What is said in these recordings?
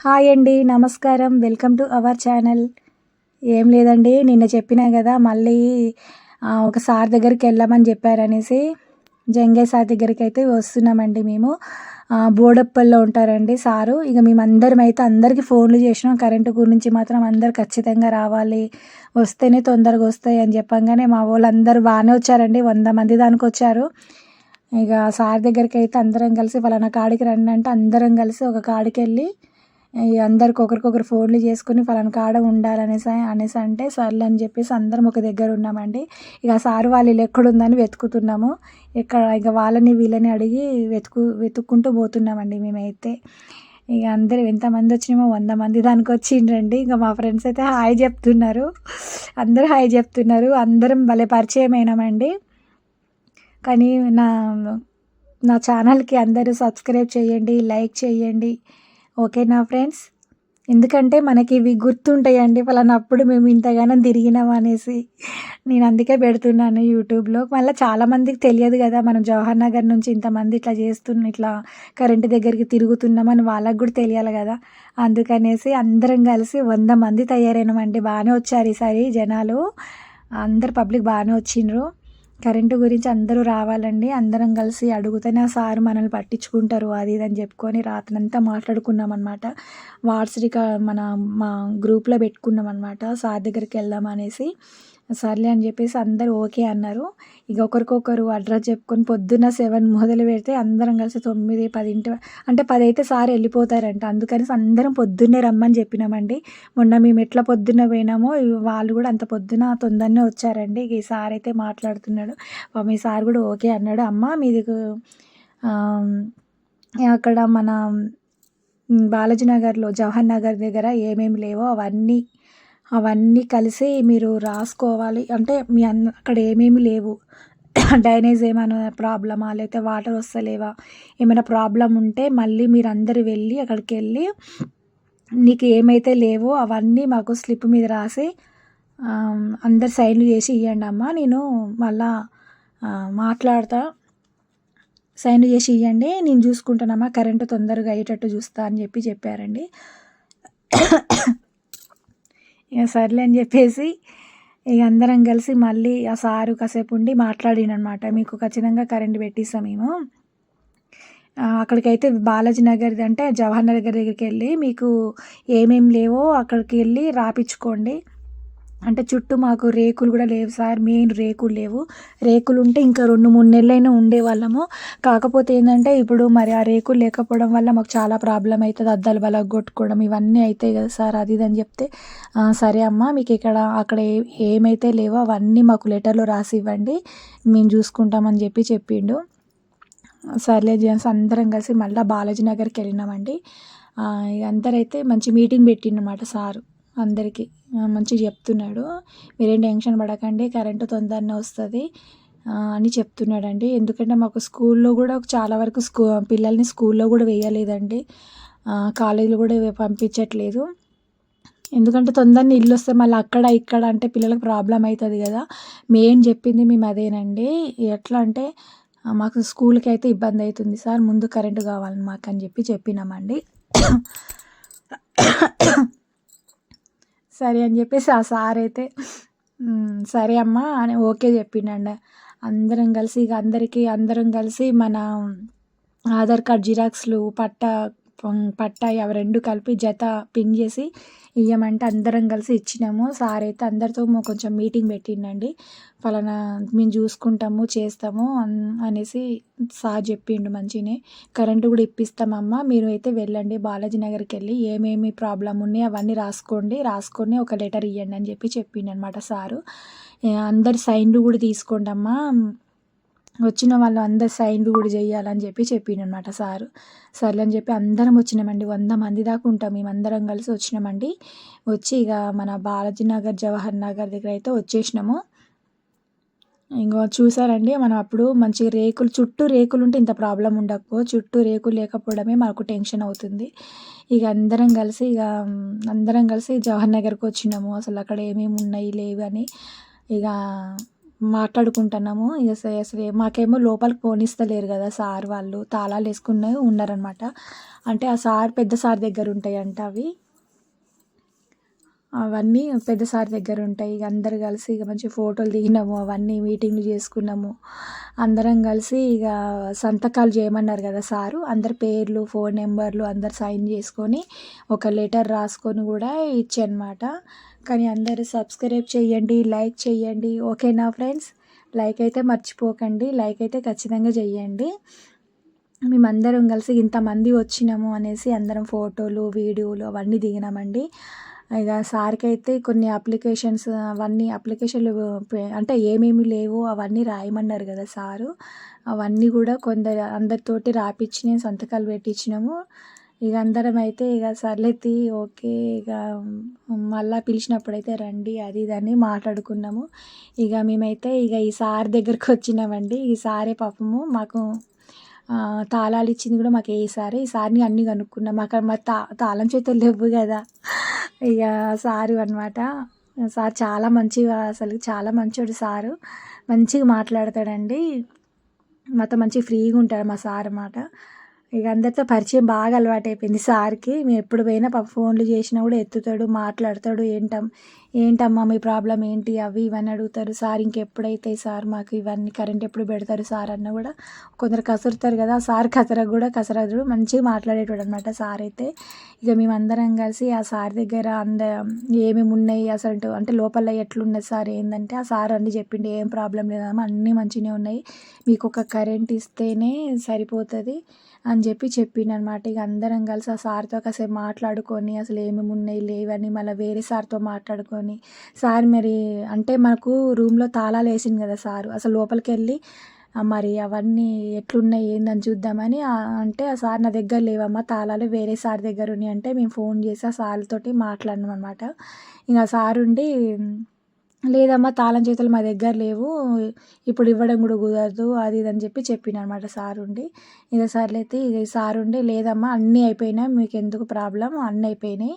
Hi అండి నమస్కారం. Welcome to our channel. ఏం లేదండి నిన్న చెప్పినా కదా మళ్ళీ ఒక సార్ దగ్గరికి వెళ్ళామని చెప్పారనేసి జంగే సార్ దగ్గరికి అయితే వస్తున్నామండి మేము. బోడప్పల్లో ఉంటారండి సారు. ఇక మేము అందరం అయితే అందరికీ ఫోన్లు చేసినాం. కరెంటు గురించి మాత్రం అందరు ఖచ్చితంగా రావాలి. వస్తేనే తొందరగా వస్తాయి అని చెప్పంగానే మా వాళ్ళు అందరూ బాగానే వచ్చారండి. వంద మంది దానికి వచ్చారు. ఇక సార్ దగ్గరికి అయితే అందరం కలిసి ఫలానా కాడికి రండి అంటే అందరం కలిసి ఒక కాడికి వెళ్ళి అందరికి ఒకరికొకరు ఫోన్లు చేసుకుని ఫలానా కాడ ఉండాలనేసి అనేసి అంటే సర్లే అని చెప్పేసి అందరం ఒక దగ్గర ఉన్నామండి. ఇక సార్ వాళ్ళు ఇల్లు ఎక్కడుందని వెతుకుతున్నాము. ఇక్కడ ఇక వాళ్ళని వీళ్ళని అడిగి వెతుకు వెతుక్కుంటూ పోతున్నామండి మేమైతే. ఇక అందరూ ఎంతమంది వచ్చినామో వంద మంది దానికి వచ్చిండ్రండి. ఇంకా మా ఫ్రెండ్స్ అయితే హాయ్ చెప్తున్నారు. అందరూ హాయ్ చెప్తున్నారు. అందరం భలే పరిచయం కానీ నా నా ఛానల్కి అందరూ సబ్స్క్రైబ్ చేయండి లైక్ చేయండి. ఓకేనా ఫ్రెండ్స్? ఎందుకంటే మనకి ఇవి గుర్తుంటాయండి ఫలానప్పుడు మేము ఇంతగానం తిరిగినాం అనేసి. నేను అందుకే పెడుతున్నాను యూట్యూబ్లో. మళ్ళీ చాలామందికి తెలియదు కదా మనం జవహర్ నగర్ నుంచి ఇంతమంది ఇట్లా చేస్తున్న ఇట్లా కరెంటు దగ్గరికి తిరుగుతున్నామని వాళ్ళకి కూడా తెలియాలి కదా. అందుకనేసి అందరం కలిసి వంద మంది తయారైనామండి. బాగానే వచ్చారు ఈసారి జనాలు. అందరు పబ్లిక్ బాగానే వచ్చిండ్రు. కరెంటు గురించి అందరూ రావాలండి. అందరం కలిసి అడుగుతేనే ఆ సార్ మనల్ని పట్టించుకుంటారు. అది ఇది అని చెప్పుకొని రాత్రంతా మాట్లాడుకున్నాం అనమాట వాట్సాప్ మన మా గ్రూప్లో పెట్టుకున్నాం అనమాట సార్ దగ్గరికి వెళ్దాం అనేసి. సర్లే అని చెప్పేసి అందరూ ఓకే అన్నారు. ఇక ఒకరికొకరు అడ్రస్ చెప్పుకొని పొద్దున్న సెవెన్ మొదలు పెడితే అందరం కలిసి తొమ్మిది పదింటి అంటే పది అయితే సార్ వెళ్ళిపోతారంట. అందుకని అందరం పొద్దున్నే రమ్మని చెప్పినామండి. మొన్న మేము ఎట్లా పొద్దున్న పోయినామో వాళ్ళు కూడా అంత పొద్దున తొందరనే వచ్చారండి. ఇక ఈ సార్ అయితే మాట్లాడుతున్నాడు. మీ సార్ కూడా ఓకే అన్నాడు. అమ్మ మీది అక్కడ మన బాలాజీ నగర్లో జవహర్ నగర్ దగ్గర ఏమేమి లేవో అవన్నీ అవన్నీ కలిసి మీరు రాసుకోవాలి. అంటే మీ అన్న అక్కడ ఏమేమి లేవు. డ్రైనేజ్ ఏమైనా ప్రాబ్లమా? లేకపోతే వాటర్ వస్తలేవా? ఏమైనా ప్రాబ్లం ఉంటే మళ్ళీ మీరు అందరు వెళ్ళి అక్కడికి వెళ్ళి నీకు ఏమైతే లేవో అవన్నీ మాకు స్లిప్ మీద రాసి అందరు సైన్లు చేసి ఇవ్వండి అమ్మ. నేను మళ్ళా మాట్లాడతా. సైన్ చేసి ఇవ్వండి నేను చూసుకుంటానమ్మా. కరెంటు తొందరగా అయ్యేటట్టు చూస్తా అని చెప్పి చెప్పారండి. ఇక సర్లే అని చెప్పేసి ఇక అందరం కలిసి మళ్ళీ ఆ సారు కాసేపు ఉండి మాట్లాడినమాట మీకు ఖచ్చితంగా కరెంట్ పెట్టిస్తాం మేము. అక్కడికైతే బాలాజీ నగర్ అంటే జవహర్ నగర్ దగ్గరికి వెళ్ళి మీకు ఏమేమి లేవో అక్కడికి వెళ్ళి రాపించుకోండి అంటే చుట్టూ మాకు రేకులు కూడా లేవు సార్ మెయిన్ రేకులు లేవు. రేకులు ఉంటే ఇంకా రెండు మూడు నెలలైనా ఉండేవాళ్ళము. కాకపోతే ఏంటంటే ఇప్పుడు మరి ఆ రేకులు లేకపోవడం వల్ల మాకు చాలా ప్రాబ్లం అవుతుంది. అద్దాలు బలగొట్టుకోవడం ఇవన్నీ అవుతాయి కదా సార్ అది ఇది అని చెప్తే. సరే అమ్మా మీకు ఇక్కడ అక్కడ ఏమైతే లేవో అవన్నీ మాకు లెటర్లో రాసి ఇవ్వండి. మేము చూసుకుంటామని చెప్పి చెప్పిండు. సర్లే జెంట్స్ అందరం కలిసి మళ్ళీ బాలాజీ నగర్కి వెళ్ళినామండి. ఇక అందరైతే మంచి మీటింగ్ పెట్టిండనమాట సారు. అందరికీ మంచిగా చెప్తున్నాడు. మీరేం టెన్షన్ పడకండి కరెంటు తొందరనే వస్తుంది అని చెప్తున్నాడండి. ఎందుకంటే మాకు స్కూల్లో కూడా చాలా వరకు స్కూ పిల్లల్ని స్కూల్లో కూడా వేయలేదండి. కాలేజీలో కూడా పంపించట్లేదు. ఎందుకంటే తొందరని ఇల్లు వస్తే మళ్ళీ అక్కడ ఇక్కడ అంటే పిల్లలకు ప్రాబ్లం అవుతుంది కదా. మెయిన్ చెప్పింది మేము అదేనండి. ఎట్లా అంటే మాకు స్కూల్కి అయితే ఇబ్బంది అవుతుంది. సార్ ముందు కరెంటు కావాలి మాకు అని చెప్పి చెప్పినామండి. సరే అని చెప్పేసి ఆ సార్ అయితే సరే అమ్మా అని ఓకే చెప్పిండండి అందరం కలిసి ఇక అందరికీ అందరం కలిసి మన ఆధార్ కార్డ్ జిరాక్స్లు పట్టా పట్టాయి. పట్టా అవి రెండు కలిపి జత పిన్ చేసి ఇవ్వమంటే అందరం కలిసి ఇచ్చినాము. సార్ అయితే అందరితో కొంచెం మీటింగ్ పెట్టిండండి. ఫలానా మేము చూసుకుంటాము చేస్తాము అనేసి సార్ చెప్పిండు మంచినే. కరెంటు కూడా ఇప్పిస్తామమ్మా మీరు అయితే వెళ్ళండి బాలాజీ నగర్కి వెళ్ళి ఏమేమి ప్రాబ్లం ఉన్నాయి అవన్నీ రాసుకోండి. రాసుకొని ఒక లెటర్ ఇవ్వండి అని చెప్పి చెప్పిండు అనమాట సారు. అందరు అందరి సైన్లు కూడా తీసుకోండి అమ్మా వచ్చిన వాళ్ళు అందరు సైన్లు కూడా చేయాలని చెప్పి చెప్పిండు అనమాట సారు. సర్లు అని చెప్పి అందరం వచ్చినామండి. వంద మంది దాకా ఉంటాం. మేము అందరం కలిసి వచ్చినామండి. వచ్చి ఇక మన బాలాజీ నగర్ జవహర్ నగర్ దగ్గర అయితే వచ్చేసినాము. ఇంకో చూసారండి మనం అప్పుడు మంచి రేకులు చుట్టూ రేకులు ఉంటే ఇంత ప్రాబ్లం ఉండకపో చుట్టూ రేకులు లేకపోవడమే మాకు టెన్షన్ అవుతుంది. ఇక అందరం కలిసి ఇక అందరం కలిసి జవహర్ నగర్కి వచ్చినాము. అసలు అక్కడ ఏమేమి ఉన్నాయి లేవు అని ఇక మాట్లాడుకుంటున్నాము. ఇక అసలు మాకేమో లోపలికి పోనిస్తలేరు కదా సార్ వాళ్ళు. తాళాలు వేసుకునే ఉన్నారనమాట అంటే ఆ సార్ పెద్ద సార్ దగ్గర ఉంటాయంట అవి. అవన్నీ పెద్ద సార్ దగ్గర ఉంటాయి. ఇక అందరు కలిసి ఇక మంచి ఫోటోలు దిగినాము. అవన్నీ మీటింగ్లు చేసుకున్నాము. అందరం కలిసి ఇక సంతకాలు చేయమన్నారు కదా సారు. అందరి పేర్లు ఫోన్ నెంబర్లు అందరు సైన్ చేసుకొని ఒక లెటర్ రాసుకొని కూడా ఇచ్చనమాట కానీ అందరూ సబ్స్క్రైబ్ చేయండి లైక్ చేయండి. ఓకేనా ఫ్రెండ్స్? లైక్ అయితే మర్చిపోకండి. లైక్ అయితే ఖచ్చితంగా చేయండి. మేమందరం కలిసి ఇంతమంది వచ్చినాము అనేసి అందరం ఫోటోలు వీడియోలు అవన్నీ దిగినామండి. ఇక సార్కి అయితే కొన్ని అప్లికేషన్స్ అవన్నీ అప్లికేషన్లు అంటే ఏమేమి లేవు అవన్నీ రాయమన్నారు కదా సారు. అవన్నీ కూడా కొందరు అందరితోటి రాపిచ్చి నేను సంతకాలు పెట్టించినాము ఇక అందరం అయితే ఇక సర్లేతి ఓకే ఇక మళ్ళా పిలిచినప్పుడైతే రండి అది ఇది అని మాట్లాడుకున్నాము. ఇక మేమైతే ఇక ఈ సార్ దగ్గరికి వచ్చినామండి. ఈ సారే పాపము మాకు తాళాలు ఇచ్చింది కూడా మాకు ఏ సారే. ఈ సారిని అన్నీ కనుక్కున్నాం. అక్కడ మా తా తాళం చేతులు లేవు కదా. ఇక సారు అనమాట సార్ చాలా మంచి అసలు చాలా మంచోడు సారు. మంచిగా మాట్లాడతాడండి. మాతో మంచి ఫ్రీగా ఉంటాడు మా సార్ అన్నమాట. ఇక అందరితో పరిచయం బాగా అలవాటు అయిపోయింది సార్కి మేము ఎప్పుడు పోయినా పాప ఫోన్లు చేసినా కూడా ఎత్తుతాడు మాట్లాడతాడు ఏంటం ఏంటమ్మా మీ ప్రాబ్లం ఏంటి? అవి ఇవన్నీ అడుగుతారు. సార్ ఇంకెప్పుడైతే సార్ మాకు ఇవన్నీ కరెంట్ ఎప్పుడు పెడతారు సార్ అన్న కూడా కొందరు కసురుతారు కదా సార్ కసర కూడా కసరదుడు మంచిగా మాట్లాడేటోడు అనమాట సార్ అయితే. ఇక మేమందరం కలిసి ఆ సార్ దగ్గర అంద ఏమేమి ఉన్నాయి అసలు అంటే లోపల ఎట్లున్నది సార్ ఏంటంటే ఆ సార్ అన్ని చెప్పిండు. ఏం ప్రాబ్లం లేదమ్మా అన్నీ మంచిగానే ఉన్నాయి. మీకు ఒక కరెంట్ ఇస్తేనే సరిపోతుంది. అని చెప్పి చెప్పిండు అనమాట ఇక అందరం కలిసి ఆ సార్తో కాసేపు మాట్లాడుకొని అసలు ఏమేమి ఉన్నాయి లేవని మళ్ళీ వేరే సార్తో మాట్లాడుకొని సార్ మరి అంటే మాకు రూమ్లో తాళాలు వేసింది కదా సారు అసలు లోపలికి వెళ్ళి మరి అవన్నీ ఎట్లున్నాయి ఏందని చూద్దామని అంటే ఆ సార్ నా దగ్గర లేవమ్మా తాళాలు వేరే సార్ దగ్గర ఉన్నాయి అంటే మేము ఫోన్ చేసి ఆ సార్తోటి మాట్లాడినాం అనమాట ఇంకా సార్ ఉండి లేదమ్మా తాళం చేతులు మా దగ్గర లేవు. ఇప్పుడు ఇవ్వడం కూడా కుదరదు అది ఇది అని చెప్పి చెప్పిన అనమాట సార్ ఉండి ఇదే సార్లు అయితే ఇది సార్ ఉండి లేదమ్మా అన్నీ అయిపోయినాయి మీకు ఎందుకు ప్రాబ్లం అన్నీ అయిపోయినాయి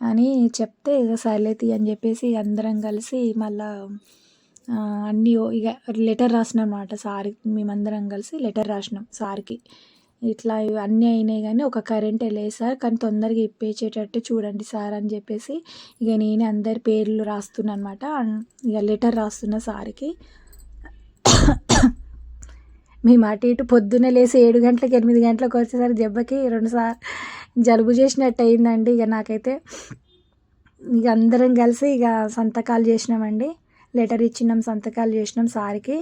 అని చెప్తే ఇక సర్లేతి అని చెప్పేసి అందరం కలిసి మళ్ళా అన్నీ ఓ- ఇక లెటర్ రాసినాం అనమాట సార్ మేమందరం కలిసి లెటర్ రాసినాం సార్కి. ఇట్లా అన్నీ అయినాయి కానీ ఒక కరెంట్ లేదు సార్. కానీ తొందరగా ఇప్పేసేటట్టు చూడండి సార్ అని చెప్పేసి ఇక నేనే అందరి పేర్లు రాస్తున్నా అనమాట ఇక లెటర్ రాస్తున్నా సార్కి. మేము అటు ఇటు పొద్దున్నే లేసి ఏడు గంటలకు ఎనిమిది గంటలకు వచ్చేసరికి దెబ్బకి రెండుసార్లు జలుబు చేసినట్టు అయిందండి. ఇక నాకైతే ఇక అందరం కలిసి ఇక సంతకాలు చేసినామండి. లెటర్ ఇచ్చినాం సంతకాలు చేసినాం సార్కి.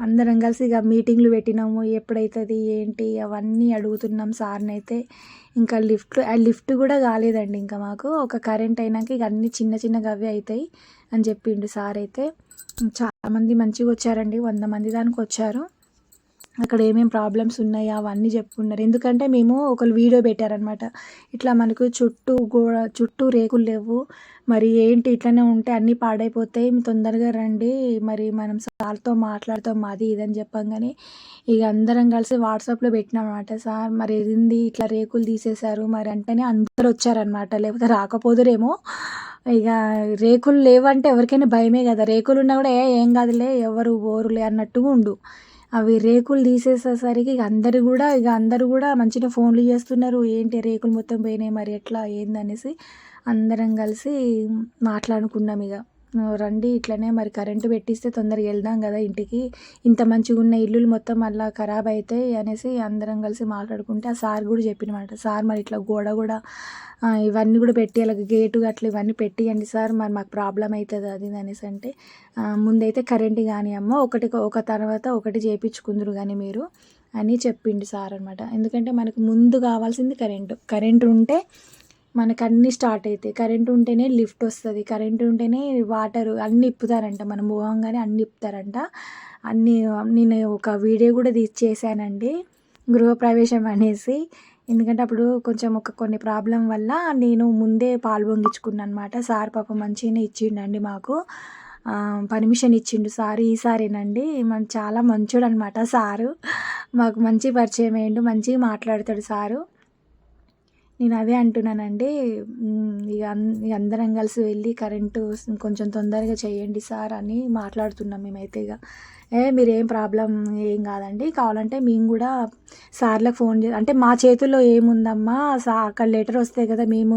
అందరం కలిసి ఇక మీటింగ్లు పెట్టినాము ఎప్పుడైతుంది ఏంటి అవన్నీ అడుగుతున్నాం సార్ని అయితే ఇంకా లిఫ్ట్ ఆ లిఫ్ట్ కూడా కాలేదండి ఇంకా మాకు. ఒక కరెంట్ అయినాక ఇక అన్ని చిన్న చిన్న అవి అవుతాయి అని చెప్పిండు సార్ అయితే. చాలామంది మంచిగా వచ్చారండి వంద మంది దానికి వచ్చారు. అక్కడ ఏమేమి ప్రాబ్లమ్స్ ఉన్నాయి అవన్నీ చెప్పుకున్నారు. ఎందుకంటే మేము ఒకరు వీడియో పెట్టారనమాట ఇట్లా మనకు చుట్టూ గోడ చుట్టూ రేకులు లేవు. మరి ఏంటి ఇట్లనే ఉంటే అన్నీ పాడైపోతాయి. తొందరగా రండి. మరి మనం సార్తో మాట్లాడతాం అది ఇదని చెప్పంగానే ఇక అందరం కలిసి వాట్సాప్లో పెట్టినాం అనమాట సార్ మరి ఏంది ఇట్లా రేకులు తీసేశారు. మరి అంటేనే అందరు వచ్చారనమాట లేకపోతే రాకపోదురేమో. ఇక రేకులు లేవంటే ఎవరికైనా భయమే కదా. రేకులు ఉన్నా కూడా ఏ ఏం కాదులే ఎవరు బోరులే అన్నట్టుగా ఉండు. అవి రేకులు తీసేసేసరికి ఇక అందరు కూడా ఇక అందరు కూడా మంచిగా ఫోన్లు చేస్తున్నారు. ఏంటి రేకులు మొత్తం పోయినాయి మరి ఎట్లా? ఏందనేసి అందరం కలిసి మాట్లాడుకున్నాం ఇక. రండి ఇట్లనే మరి కరెంటు పెట్టిస్తే తొందరగా వెళ్దాం కదా ఇంటికి. ఇంత మంచిగా ఉన్న ఇల్లులు మొత్తం మళ్ళీ ఖరాబ్ అవుతాయి అనేసి అందరం కలిసి మాట్లాడుకుంటే ఆ సార్ కూడా చెప్పినమాట సార్ మరి ఇట్లా గోడ కూడా ఇవన్నీ కూడా పెట్టి అలాగే గేటు అట్లా ఇవన్నీ పెట్టియండి సార్ మరి మాకు ప్రాబ్లం అవుతుంది అది అనేసి అంటే ముందైతే కరెంటు కానీ అమ్మ ఒకటి ఒక తర్వాత ఒకటి చేయించుకుందరు కానీ మీరు అని చెప్పిండు సార్ అనమాట ఎందుకంటే మనకు ముందు కావాల్సింది కరెంటు కరెంటు ఉంటే మనకు అన్నీ స్టార్ట్ అవుతాయి కరెంట్ ఉంటేనే లిఫ్ట్ వస్తుంది. కరెంట్ ఉంటేనే వాటర్ అన్నీ ఇప్పుతారంట. మనం పోగానే అన్నీ ఇప్పుతారంట. అన్నీ నేను ఒక వీడియో కూడా తీసి చేశానండి. గృహప్రవేశం అనేసి. ఎందుకంటే అప్పుడు కొంచెం ఒక కొన్ని ప్రాబ్లం వల్ల నేను ముందే పాలు పొంగించుకున్నాను అనమాట సార్ పాప మంచిగానే ఇచ్చిండండి మాకు. పర్మిషన్ ఇచ్చిండు సార్. ఈసారేనండి మన చాలా మంచోడు అనమాట సారు. మాకు మంచి పరిచయం అయ్యిండు. మంచిగా మాట్లాడతాడు సారు. నేను అదే అంటున్నానండి. ఇక ఇక అందరం కలిసి వెళ్ళి కరెంటు కొంచెం తొందరగా చేయండి సార్ అని మాట్లాడుతున్నాం మేమైతే ఇక. ఏ మీరేం ప్రాబ్లం ఏం కాదండి. కావాలంటే మేము కూడా సార్లకు ఫోన్ చే అంటే మా చేతుల్లో ఏముందమ్మా? సా అక్కడ లెటర్ వస్తే కదా మేము